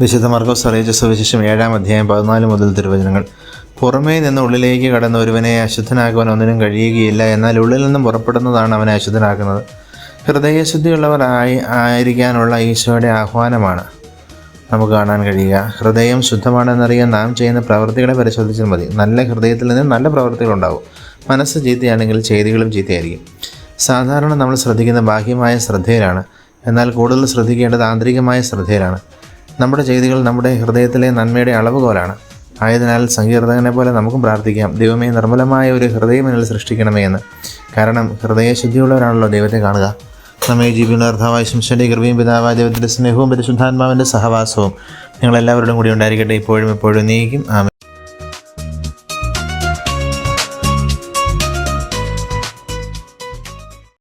വിശുദ്ധ മാർഗോസ് അറിയിച്ച സുവിശേഷം ഏഴാം അധ്യായം പതിനാല് മുതൽ തിരുവചനങ്ങൾ. പുറമേ നിന്ന് ഉള്ളിലേക്ക് കടന്ന ഒരുവനെ അശുദ്ധനാക്കുവാൻ ഒന്നിനും കഴിയുകയില്ല. എന്നാൽ ഉള്ളിൽ നിന്നും പുറപ്പെടുന്നതാണ് അവനെ അശുദ്ധനാക്കുന്നത്. ഹൃദയശുദ്ധിയുള്ളവർ ആയി ആയിരിക്കാനുള്ള ഈശോയുടെ ആഹ്വാനമാണ്. നമുക്ക് കാണാൻ കഴിയുക. ഹൃദയം ശുദ്ധമാണെന്നറിയാൻ നാം ചെയ്യുന്ന പ്രവൃത്തികളെ പരിശോധിച്ചാൽ മതി. നല്ല ഹൃദയത്തിൽ നിന്ന് നല്ല പ്രവൃത്തികൾ ഉണ്ടാവും മനസ്സ് ചീത്തയാണെങ്കിൽ ചെയ്തികളും ചീത്തയായിരിക്കും. സാധാരണ നമ്മൾ ശ്രദ്ധിക്കുന്ന ബാഹ്യമായ ശ്രദ്ധയിലാണ്. എന്നാൽ കൂടുതൽ ശ്രദ്ധിക്കേണ്ടത് ആന്തരികമായ ശ്രദ്ധയിലാണ്. നമ്മുടെ ചെയ്തികൾ നമ്മുടെ ഹൃദയത്തിലെ നന്മയുടെ അളവുകോലാണ്. ആയതിനാൽ സങ്കീർത്തകനെ പോലെ നമുക്കും പ്രാർത്ഥിക്കാം. ദൈവമേ നിർമ്മലമായ ഒരു ഹൃദയം എന്നിൽ സൃഷ്ടിക്കണമേ എന്ന്. കാരണം ഹൃദയശുദ്ധിയുള്ളവരാണല്ലോ ദൈവത്തെ കാണുക. നമ്മെ ജീവിക്കുന്ന അർത്ഥാവായ ശംശന്റെ കൃപയും പിതാവായ ദൈവത്തിന്റെ സ്നേഹവും പരിശുദ്ധാത്മാവിന്റെ സഹവാസവും നിങ്ങളെല്ലാവരോടും കൂടി ഉണ്ടായിരിക്കട്ടെ. ഇപ്പോഴും എപ്പോഴും നീക്കും. ആമേ